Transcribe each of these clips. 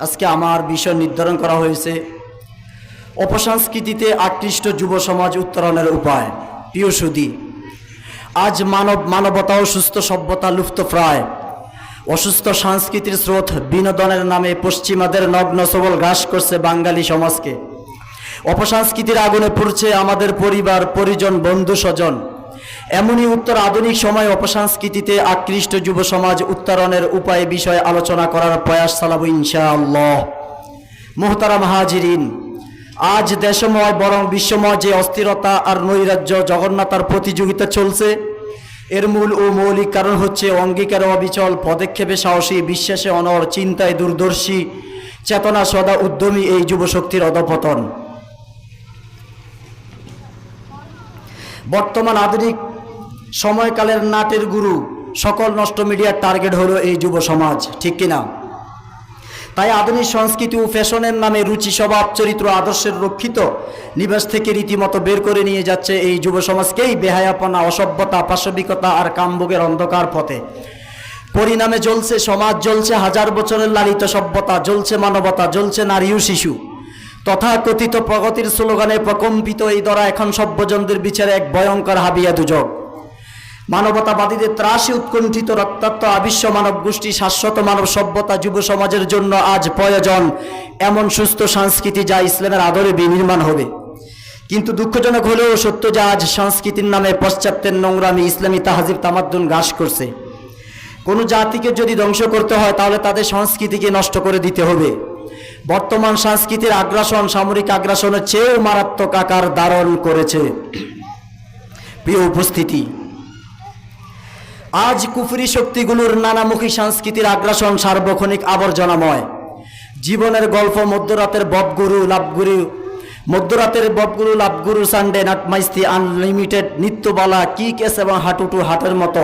আজকে আমার বিষয় নির্ধারণ করা হয়েছে। অপসংস্কৃতিতে আকৃষ্ট যুব সমাজ উত্তরণের উপায়। প্রিয় সুদী আজ মানব, মানবতা ও সুস্থ সভ্যতা লুপ্ত প্রায় অসুস্থ সংস্কৃতির স্রোত বিনোদনের নামে পশ্চিমাদের নগ্ন সবল গ্রাস করছে বাঙালি সমাজকে। অপসংস্কৃতির আগুনে পড়ছে আমাদের পরিবার, পরিজন, বন্ধু, স্বজন। এমনই উত্তর আধুনিক সময় অপসংস্কৃতিতে আকৃষ্ট যুব সমাজ উত্তরণের উপায় বিষয়ে আলোচনা করার প্রয়াস চালাবো ইনশাআল্লাহ। মোহতারাম হাজিরিন, আজ দেশময় বরং বিশ্বময় যে অস্থিরতা আর নৈরাজ্য জগন্নাথার প্রতিযোগিতা চলছে, এর মূল ও মৌলিক কারণ হচ্ছে অঙ্গীকারে অবিচল, পদক্ষেপে সাহসী, বিশ্বাসে অনর চিন্তায় দূরদর্শী, চেতনা সদা উদ্যমী এই যুবশক্তির অধপতন। বর্তমান আধুনিক সময়কালের নাটের গুরু, সকল নষ্ট মিডিয়ার টার্গেট হলো এই যুব সমাজ, ঠিক কিনা? তাই আধুনিক সংস্কৃতি ও ফ্যাশনের নামে রুচি স্বভাব, চরিত্র, আদর্শের রক্ষিত নিবাস থেকে রীতিমতো বের করে নিয়ে যাচ্ছে এই যুব সমাজকেই বেহায়াপনা, অসভ্যতা, পাশবিকতা আর কামভোগের অন্ধকার পথে। পরিণামে জ্বলছে সমাজ, জ্বলছে হাজার বছরের লালিত সভ্যতা, জ্বলছে মানবতা, জ্বলছে নারী ও শিশু। তথাকথিত প্রগতির স্লোগানে প্রকম্পিত এই দরা এখন সভ্যজনদের বিচারে এক ভয়ঙ্কর হাবিয়া দুজক। মানবতাবাদীদের ত্রাসে উৎকণ্ঠিত রক্তাক্ত আবিশ্ব মানব গোষ্ঠী শাশ্বত মানব সভ্যতা যুব সমাজের জন্য আজ প্রয়োজন এমন সুস্থ সংস্কৃতি যা ইসলামের আদরে বিনির্মাণ হবে। কিন্তু দুঃখজনক হলেও সত্য যে আজ সংস্কৃতির নামে পশ্চাত্যের নোংরামি ইসলামী তাহাজিব তামাদ্দুন গ্রাস করছে। কোনো জাতিকে যদি ধ্বংস করতে হয়, তাহলে তাদের সংস্কৃতিকে নষ্ট করে দিতে হবে। বর্তমান সংস্কৃতির আগ্রাসন, সামরিক আগ্রাসনের চেয়েও মারাত্মক আকার ধারণ করেছে। প্রিয় উপস্থিতি আজ কুফরি শক্তিগুলোর নানামুখী সংস্কৃতির আগ্রাসন সার্বক্ষণিক আবর্জনাময়। জীবনের গল্প মধ্যরাতের ববগুরু লাভগুরু, মধ্যরাতের ববগুরু লাভগুরু সানডে নাটমাইস্তি আনলিমিটেড নিত্যবালা কিক এস এবং হাঁটুটু হাটের মতো।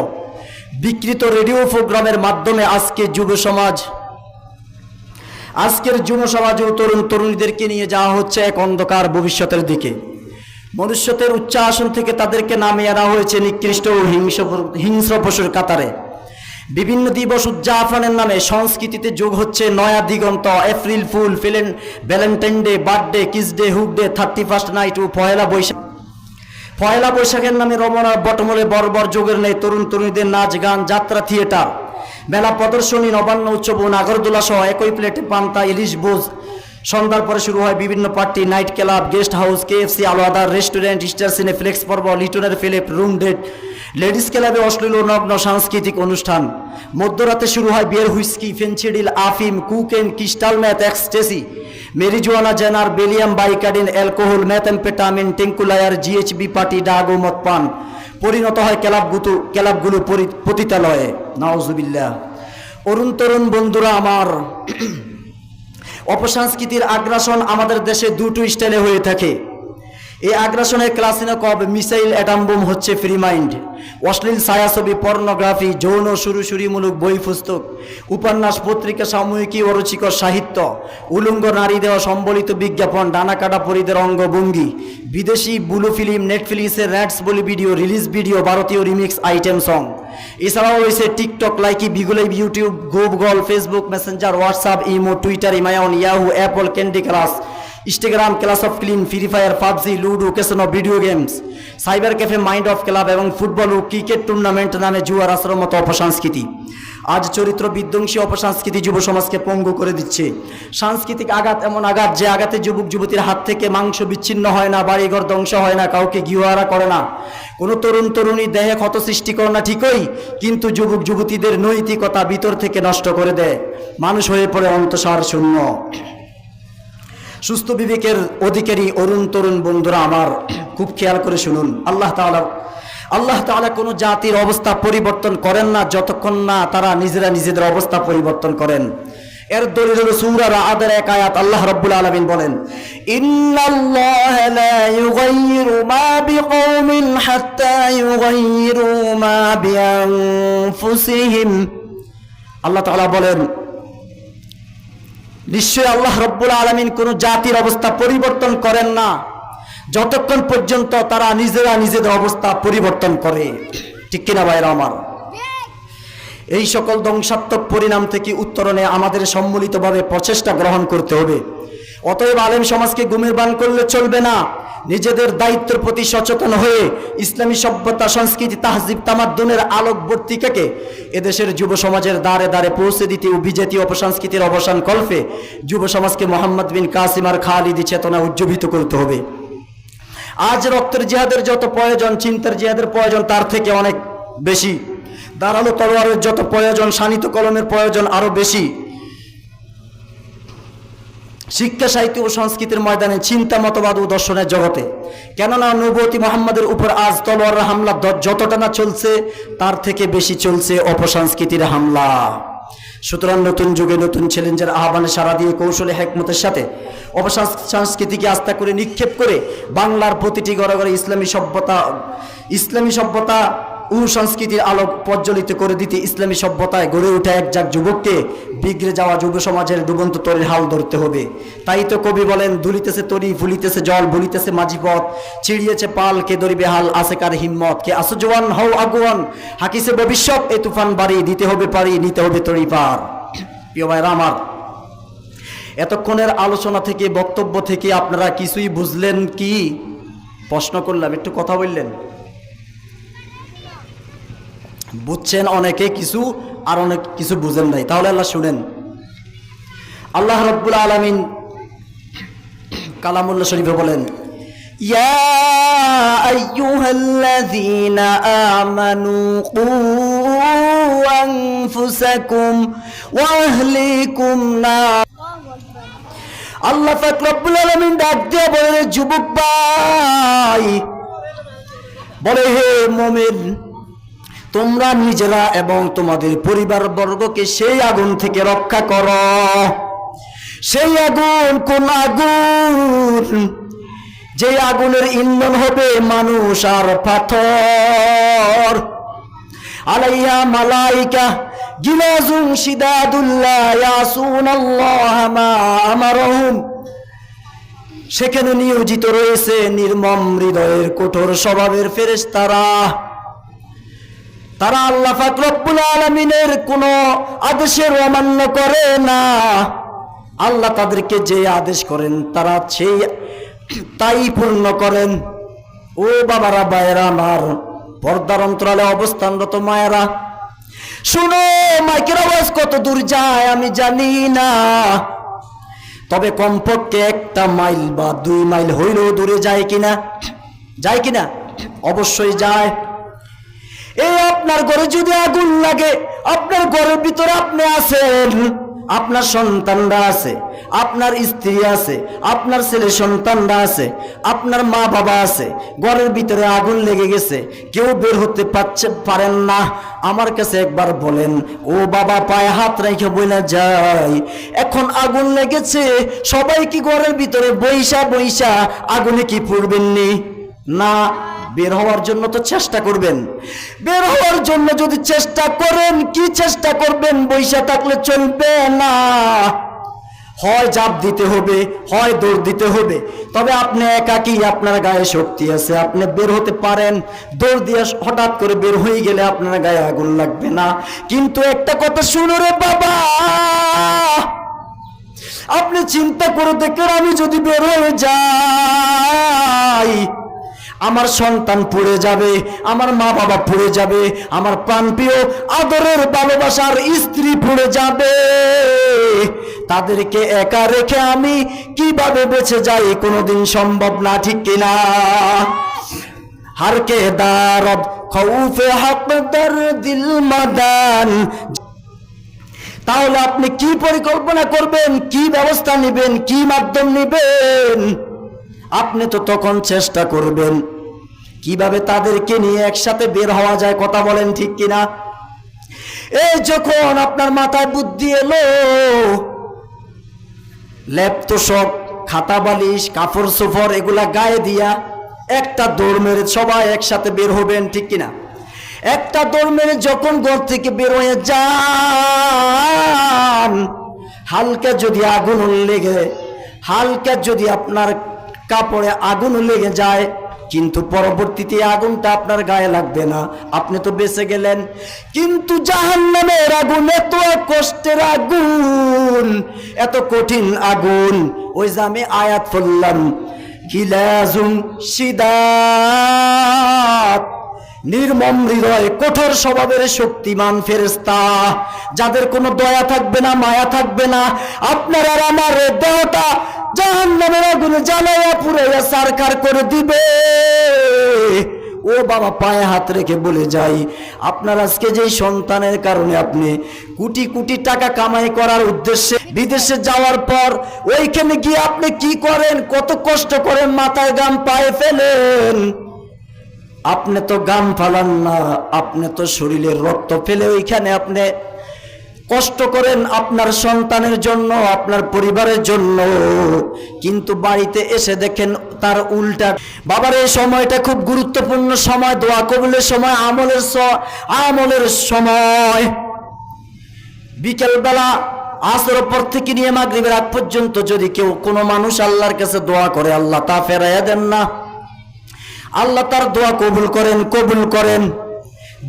বিকৃত রেডিও প্রোগ্রামের মাধ্যমে আজকে যুব সমাজ, আজকের যুব সমাজ ও তরুণ তরুণীদেরকে নিয়ে যাওয়া হচ্ছে এক অন্ধকার ভবিষ্যতের দিকে। মনুষ্যতের উচ্চ আসন থেকে তাদেরকে নামিয়ে আনা হয়েছে নিকৃষ্ট ও হিংস্র হিংস্র পশুর কাতারে। বিভিন্ন দিবস উদযাপনের নামে সংস্কৃতিতে যোগ হচ্ছে নয়া দিগন্ত, April fool villain Valentine day, birthday, kiss day, hug day thirty first night ও পয়লা বৈশাখ। পয়লা বৈশাখের নামে রমনা, বটমলে, বর্বর যোগের নেই তরুণ তরুণীদের নাচ, গান, যাত্রা, থিয়েটার। মেলা প্রদর্শনী, নবান্ন উৎসব ও নাগরদোলা সহ একই প্লেটে পান্তা, ইলিশ বোঝ সন্ধ্যার পরে শুরু হয় বিভিন্ন party, night club, guest house, KFC আলোয়াদার restaurant star সিনে ফ্লেক্স পর্ব, লিটনের ফিলিপ, রুম ডেট। লেডিস ক্লাবে অশ্লীল নগ্ন সাংস্কৃতিক অনুষ্ঠান। মধ্যরাতে শুরু হয় বিয়ের হুইস্কি ফেন্সিডিল আফিম cocaine crystal meth ecstasy marijuana, জেনার, বেলিয়াম বাইকাডিন alcohol methamphetamine tranquilizer GHB party, drug ও মদ পান। পরিণত হয় ক্লাবগুলো ক্লাবগুলো পতিতালয়ে। নওজুবিল্লাহ অরুণ তরুণ বন্ধুরা আমার অপসংস্কৃতির আগ্রাসন আমাদের দেশে দুটো স্টাইলে হয়ে থাকে। এই আগ্রাসনের ক্লাসিনক অব মিসাইল অ্যাটাম বোম হচ্ছে ফ্রি মাইন্ড। অশ্লীল ছায়াছবি, পর্নোগ্রাফি, যৌন সুরসুরিমূলক বই পুস্তক, উপন্যাস, পত্রিকা, সাময়িকী ও রুচিকর সাহিত্য, উলঙ্গ নারী দেওয়া সম্বলিত বিজ্ঞাপন ডানাকাটা পরিদের অঙ্গভঙ্গি, বিদেশি বুলু ফিল্ম, নেটফ্লিক্সের র্যাটস বলি ভিডিও, রিলিজ ভিডিও, ভারতীয় রিমিক্স আইটেম সং। এছাড়াও রয়েছে TikTok, Likee, বিগুলাই YouTube, Google, Facebook, Messenger, WhatsApp, Imo, Twitter, ইমায়ন, Yahoo, Apple, Candy Crush Instagram clash of clans free fire PUBG ludo casino video games cyber cafe mind of club এবং football ও cricket tournament নামে জুয়ার আশ্রম মতো অপসংস্কৃতি। আজ চরিত্র বিধ্বংসী অপসংস্কৃতি যুব সমাজকে পঙ্গু করে দিচ্ছে। সাংস্কৃতিক আঘাত এমন আঘাত যে আঘাতে যুবক, যুবতীর হাত থেকে মাংস বিচ্ছিন্ন হয় না, বাড়িঘর ধ্বংস হয় না, কাউকে গিহারা করে না। কোনো তরুণ, তরুণী দেহে ক্ষত সৃষ্টি করে না ঠিকই, কিন্তু যুবক, যুবতীদের নৈতিকতা ভিতর থেকে নষ্ট করে দেয়। মানুষ হয়ে পড়ে অন্তঃসার শূন্য। সুস্থ বিবেকের অধিকারী অরুণ তরুণ বন্ধুরা আমার খুব খেয়াল করে শুনুন। আল্লাহ তাআলা আল্লাহ তাআলা কোনো জাতির অবস্থা পরিবর্তন করেন না, যতক্ষণ না তারা নিজেরা নিজেদের অবস্থা পরিবর্তন করেন। এর দলিল সূরা রাদের এক আয়াত, আল্লাহ রাব্বুল আলামিন বলেন আল্লাহ তাআলা বলেন নিশ্চয় আল্লাহ রব্বুল আলমিন কোনো জাতির অবস্থা পরিবর্তন করেন না। যতক্ষণ পর্যন্ত তারা নিজেরা নিজেদের অবস্থা পরিবর্তন করে। ঠিক কিনা ভাইরা আমার? এই সকল ধ্বংসাত্মক পরিণাম থেকে উত্তরণে আমাদের সম্মিলিতভাবে প্রচেষ্টা গ্রহণ করতে হবে। অতএব আলেম সমাজকে গুমের বান করলে চলবে না। নিজেদের দায়িত্বের প্রতি সচেতন হয়ে ইসলামী সভ্যতা, সংস্কৃতি, তাহজিব, তামাদ্দুনের আলোকবর্তিকাকে এদেশের যুব সমাজের দ্বারে দ্বারে পৌঁছে দিতে বিজেতি অপসংস্কৃতির অবসান কল্পে যুব সমাজকে মোহাম্মদ বিন কাসিমার খালিদি চেতনা উজ্জীবিত করতে হবে। আজ রক্তের জিহাদের যত প্রয়োজন, চিন্তার জিহাদের প্রয়োজন, তার থেকে অনেক বেশি। দাঁড়াল তলোয়ারের যত প্রয়োজন, শানিত কলমের প্রয়োজন আরও বেশি। শিক্ষা, সাহিত্য ও সংস্কৃতির ময়দানে চিন্তা, মতবাদ ও দর্শনের জগতে। কেননা নবতী মোহাম্মদের উপর আজ তলোয়ার হামলা যতটা না চলছে, তার থেকে বেশি চলছে অপসংস্কৃতির হামলা। সুতরাং নতুন যুগে নতুন চ্যালেঞ্জের আহ্বানে সারা দিয়ে কৌশলে, হেকমতের সাথে অপসংস্কৃতিকে আস্থা করে নিক্ষেপ করে বাংলার প্রতিটি ঘরে ঘরে ইসলামী সভ্যতা ইসলামী সভ্যতা ও সংস্কৃতির আলোক প্রজ্বলিত করে দিতে ইসলামী সভ্যতায় গড়ে ওঠা এক যাক যুবককে বিগড়ে যাওয়া যুব সমাজের ডুবন্ত তরির হাল ধরতে হবে। তাই তো কবি বলেন দুলিতেছে তরি, ফুলিতেছে জল ভুলিতেছে মাঝি পথ, ছিড়িয়েছে পাল, কে দরিবে হাল, আছে কার হিম্মত, কে আসো জোয়ান, হও আগুয়ান, হাকিছে ভবিষ্যৎ, এ তুফান বাড়ি, দিতে হবে পারি, নিতে হবে তরি পার। প্রিয় ভাইরা আমার, এতক্ষণের আলোচনা থেকে, বক্তব্য থেকে আপনারা কিছুই বুঝলেন কি? প্রশ্ন করলাম, একটু কথা বললেন। বুঝছেন অনেকে কিছু আর অনেক কিছু বুঝেন নাই তাহলে আল্লাহ শুনেন আল্লাহ রব্বুল আলমিন কালামুল্লাহ শরীফে বলেন يا أيها الذين آمنوا قوا أنفسكم وأهليكم نار আল্লাহ পাক রব্বুল আলমিন ডাক দিয়ে বলে যুবক ভাই বলে হে মোমেন তোমরা নিজেরা এবং তোমাদের পরিবার বর্গকে সেই আগুন থেকে রক্ষা করো। সেই আগুন কোন আগুন? যে আগুনের ইন্ধন হবে মানুষ আর পাথর। আলাইয়া মালাইকা গিলাজুন আমারহুম। সেখানে নিয়োজিত রয়েছে নির্মম হৃদয়ের কঠোর স্বভাবের ফেরেশতারা। তারা আল্লাহ পাক রব্বুল আলামিনের কোনো আদেশের অমান্য করে না। আল্লাহ তাদেরকে যে আদেশ করেন, তারা সেই তাই পূর্ণ করেন। ও বাবারা বায়েরা আমার, পর্দার অন্তরালে অবস্থানরত মায়েরা, শুনো, মাইকের আওয়াজ কত দূর যায় আমি জানি না। তবে কমপক্ষে একটা মাইল বা দুই মাইল হইলেও দূরে যায় কিনা? যায় কিনা? অবশ্যই যায়। এই আপনার ঘরে যদি আগুন লাগে, আপনার ঘরের ভিতরে আপনি আছেন। আপনার সন্তানরা আছে, আপনার স্ত্রী আছে, আপনার ছেলে সন্তানরা আছে, আপনার মা বাবা আছে, ঘরের ভিতরে আগুন লেগে গেছে, কেউ বের হতে পারছে পারেন না। আমার কাছে একবার বলেন, ও বাবা, পায়ে হাত রেখে বইলা যাই। এখন আগুন লেগেছে, সবাই কি ঘরের ভিতরে বৈশা বৈশা আগুনে কি পড়বেননি? না বের হওয়ার জন্য তো চেষ্টা করবেন। বের হওয়ার জন্য যদি চেষ্টা করেন, কি চেষ্টা করবেন? বৈশা থাকলে চলবে না। হয় জাপ দিতে হবে, হয় দৌড় দিতে হবে। তবে আপনি একাকি, আপনার গায়ে শক্তি আছে। আপনি বের হতে পারেন। দৌড় দিয়ে হঠাৎ করে বের হয়ে গেলে আপনার গায়ে আগুন লাগবে না। কিন্তু একটা কথা শুনো রে বাবা! আপনি চিন্তা করে দেখেন, আমি যদি বের হয়ে যাই আমার সন্তান পড়ে যাবে, আমার মা বাবা পড়ে যাবে, আমার প্রাণপ্রিয়, আদরের ভালোবাসার স্ত্রী পড়ে যাবে। তাদেরকে একা রেখে আমি কীভাবে বেঁচে যাই কোনোদিন সম্ভব না, ঠিক কিনা হারকে দারদ, খৌফে হক দর দিল মাদান। তাহলে আপনি কি পরিকল্পনা করবেন? কি ব্যবস্থা নেবেন? কি মাধ্যম নেবেন? আপনি তো তখন চেষ্টা করবেন। কীভাবে তাদেরকে নিয়ে একসাথে বের হওয়া যায় কথা বলেন ঠিক কিনা? এই যখন আপনার মাথায় বুদ্ধি এলো ল্যাপটপ খাতা বালিশ কাপড় সোফর এগুলা গায়ে দিয়া একটা দৌড় মেরে সবাই একসাথে বের হবেন ঠিক কিনা? একটা দৌড় মেরে যখন ঘর থেকে বের হয়ে যান, হালকা যদি আগুন লেগে, হালকা যদি আপনার কাপড়ে আগুন লেগে যায়। কিন্তু পরবর্তীতে আগুনটা আপনার গায়ে লাগবে না। আপনি তো বেঁচে গেলেন। কিন্তু জাহান্নামের আগুন, এত কষ্টের আগুন, এত কঠিন আগুন। ওই যে আমি আয়াত পড়লাম হিলাজুম সিদাত নির্মম হৃদয়, কঠোর স্বভাবের শক্তিমান ফেরেস্তা যাদের কোনো দয়া থাকবে না, মায়া থাকবে না, আপনার আর আমার দেহটা জাহান নামের আগুনে জ্বালাইয়া পুরাইয়া সারকার করে দিবে। ও বাবা, পায়ে হাত রেখে বলে যাই, আপনার আজকে যেই সন্তানের কারণে আপনি কোটি কোটি টাকা কামাই করার উদ্দেশ্যে বিদেশে যাওয়ার পর ওইখানে গিয়ে আপনি কি করেন? কত কষ্ট করেন মাথায় গাম পায়ে ফেলেন। আপনি তো গাম ফালান না, আপনি তো শরীরের রক্ত ফেলে ওইখানে আপনি কষ্ট করেন আপনার সন্তানের জন্য, আপনার পরিবারের জন্য। কিন্তু বাড়িতে এসে দেখেন তার উল্টা। বাবার, এই সময়টা খুব গুরুত্বপূর্ণ সময়, দোয়া কবুলের সময়, আমলের আমলের সময়। বিকেলবেলা আসর পর থেকে নিয়ে মাগরিবের আগ পর্যন্ত যদি কেউ কোনো মানুষ আল্লাহর কাছে দোয়া করে, আল্লাহ তা ফেরাইয়া দেন না। আল্লাহ তার দোয়া কবুল করেন কবুল করেন।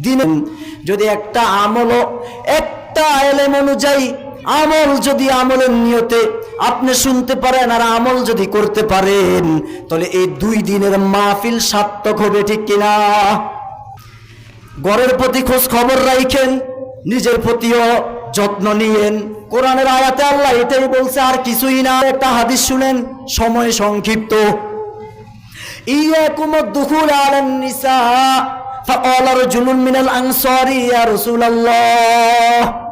দিন যদি একটা আমলও একটা আয়লেম অনুযায়ী আমল যদি আমলের নিয়তে আপনি শুনতে পারেন আর আমল যদি করতে পারেন, তাহলে এই দুই দিনের মাহফিল সার্থক হবে, ঠিক কিনা? গড়ের প্রতি খোঁজ খবর রাখেন নিজের প্রতিও যত্ন নিয়েন। কোরআনের আয়াতে আল্লাহ এটাই বলছে, আর কিছুই না। একটা হাদিস শুনেন, সময় সংক্ষিপ্ত। ইয়াকুম দুখুল আলান নিসা। ফাআলা রাজুলুন মিনাল আনসারি, ইয়া রাসূলুল্লাহ।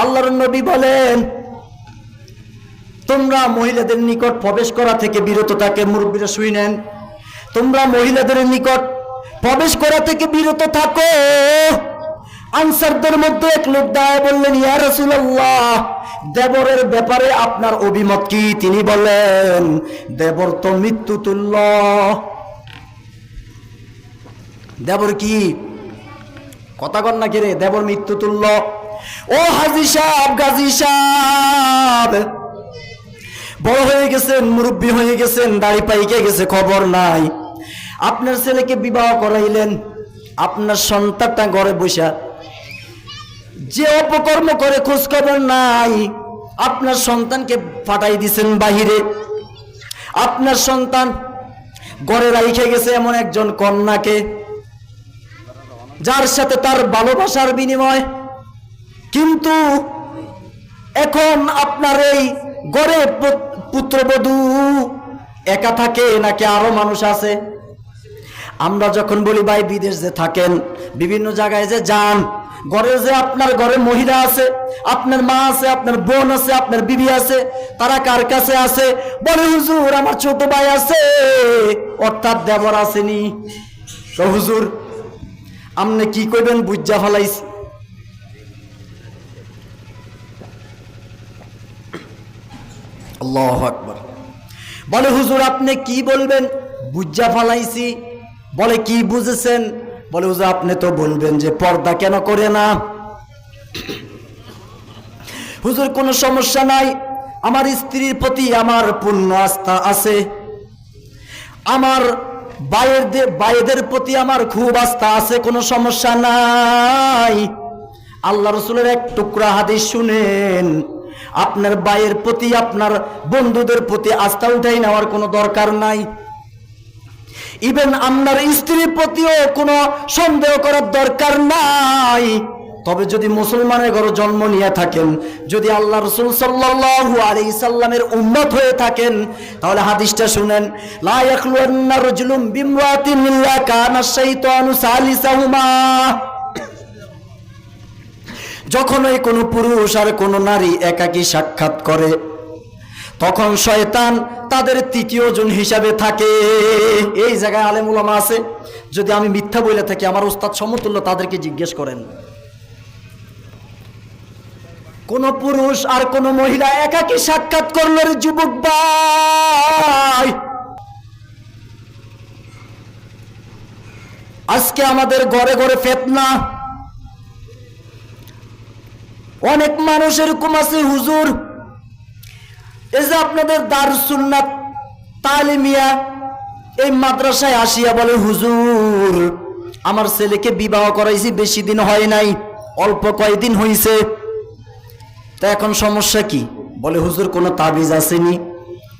আল্লাহর নবী বলেন, তোমরা মহিলাদের নিকট প্রবেশ করা থেকে বিরত থাকে, মুরব্বীরা শুই নেন। তোমরা মহিলাদের নিকট প্রবেশ করা থেকে বিরত থাকো। আনসারদের মধ্যে এক লোক দায় বললেন, ইয়া রাসূলুল্লাহ, দেবরের ব্যাপারে আপনার অভিমত কি? তিনি বলেন দেবর তো মৃত্যুতুল্য। দেবর কি? কথা কন না রে দেবর মৃত্যু তুল্য ও হাজি সাহেব, গাজী সাহেব, বড় হয়ে গেছেন, মুরব্বী হয়ে গেছেন, দাড়ি পাইকে গেছে, খবর নাই। আপনার ছেলেকে বিবাহ করাইলেন, আপনার সন্তানটা ঘরে বসা। যে অপকর্ম করে খোঁজ খবর নাই। আপনার সন্তানকে ফাটাই দিছেন বাহিরে। আপনার সন্তান ঘরে রাইখে গেছে এমন একজন কন্যাকে। যার সাথে তার ভালোবাসার বিনিময়। কিন্তু এখন আপনার এই গড়ে পুত্রবধূ একা থাকে নাকি আরও মানুষ আছে? আমরা যখন বলি, ভাই, বিদেশ যে থাকেন, বিভিন্ন জায়গায় যে যান, ঘরে যে আপনার ঘরে মহিলা আছে, আপনার মা আছে, আপনার বোন আছে, আপনার বিবি আছে, তারা কার কাছে আছে? বলে, হুজুর, আমার ছোট ভাই আছে। অর্থাৎ দেবর আসেনি। হুজুর আপনি কি কইবেন বুজ্জা ফলাইছি। আকবর। বলে, হুজুর, আপনি কি বলবেন? বুজ্জা ফালাইছি। বলে, কি বুঝেছেন? বলে, হুজুর, আপনি তো বলবেন যে পর্দা কেন করে না? হুজুর, কোনো সমস্যা নাই। আমার স্ত্রীর প্রতি আমার পূর্ণ আস্থা আছে। আমার বায়েদের প্রতি আমার খুব আস্থা আছে, কোনো সমস্যা নাই। আল্লাহ রসুলের এক টুকরা হাদিস শুনেন, আপনার বায়ের প্রতি, আপনার বন্ধুদের প্রতি আস্থা উঠাই নেওয়ার কোনো দরকার নাই। ইভেন আপনার স্ত্রীর প্রতিও কোনো সন্দেহ করার দরকার নাই। তবে যদি মুসলমানের ঘরে জন্ম নিয়ে থাকেন, যদি আল্লাহ রসুল সাল্লাল্লাহু আলাইহি সাল্লামের উম্মত হয়ে থাকেন, তাহলে হাদিসটা শুনেন, লা ইয়াখলুন্না রাজুলুম বিমরাতিন যখনই কোনো পুরুষ আর কোনো নারী একাকী সাক্ষাৎ করে, তখন শয়তান তাদের তৃতীয় জন হিসাবে থাকে। এই জায়গায় আলেম উলামা আছে, যদি আমি মিথ্যা বলে থাকি, আমার উস্তাদ সমতুল্য তাদেরকে জিজ্ঞেস করেন। কোন পুরুষ আর কোন মহিলা একাকি সাক্ষাৎ করল যুবক ভাই। আজকে আমাদের ঘরে ঘরে ফেতনা। অনেক মানুষ এরকম আছে, হুজুর। এই যে আপনাদের দারুসুন্নাত তালিমিয়া এই মাদ্রাসায় আসিয়া বলে, হুজুর, আমার ছেলেকে বিবাহ করাইছি, বেশি দিন হয় নাই, অল্প কয়দিন হইছে। তা এখন সমস্যা কি? বলে, হুজুর, কোনো তাবিজ আসেনি।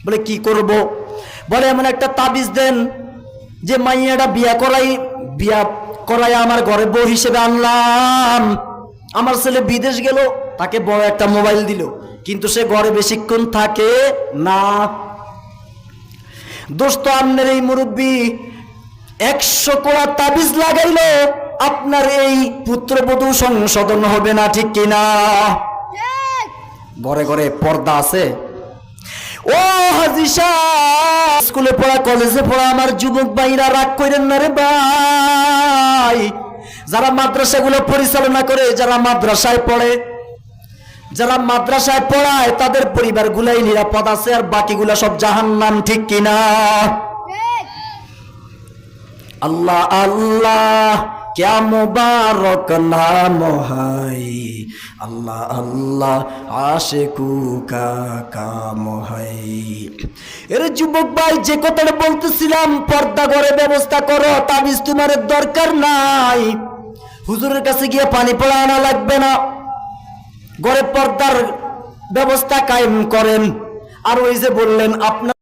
বলে, কি করব? বলে, এমন একটা তাবিজ দেন যে মাইয়াটা বিয়া করাই বিয়া করাই আমার ঘরে বউ হিসেবে আনলাম। আমার ছেলে বিদেশ গেল, তাকে বড় একটা মোবাইল দিল, কিন্তু সে ঘরে বেশিক্ষণ থাকে না। দোস্ত, আপনার এই মুরব্বী একশো কোড়া তাবিজ লাগাইলো, আপনার এই পুত্রবধূ সংশোধন হবে না, ঠিক কিনা? ঘরে ঘরে পর্দা আছে। ও হাজি সাহেব, স্কুলে পড়া কলেজে পড়া আমার যুবক ভাইরা রাগ করেন না রে ভাই। যারা মাদ্রাসাগুলো পরিচালনা করে যারা মাদ্রাসায় পড়ে যারা মাদ্রাসায় পড়ায় তাদের পরিবার গুলাই নিরাপদ আছে আর বাকিগুলা সব জাহান্নাম ঠিক কিনা? আল্লাহ আল্লাহ। ক্যা মুবারক নাম হাই আল্লাহ আল্লাহ আশেকু কা কাম হাই এর যুবক ভাই, যে কথাটা বলতেছিলাম, পর্দা করে ব্যবস্থা করো, তাবিজ তোমার দরকার নাই। হুজুরের কাছে গিয়ে পানি পড়া আনা লাগবে না। ঘরে পর্দার ব্যবস্থা কায়েম করেন। আর ওই যে বললেন, আপনার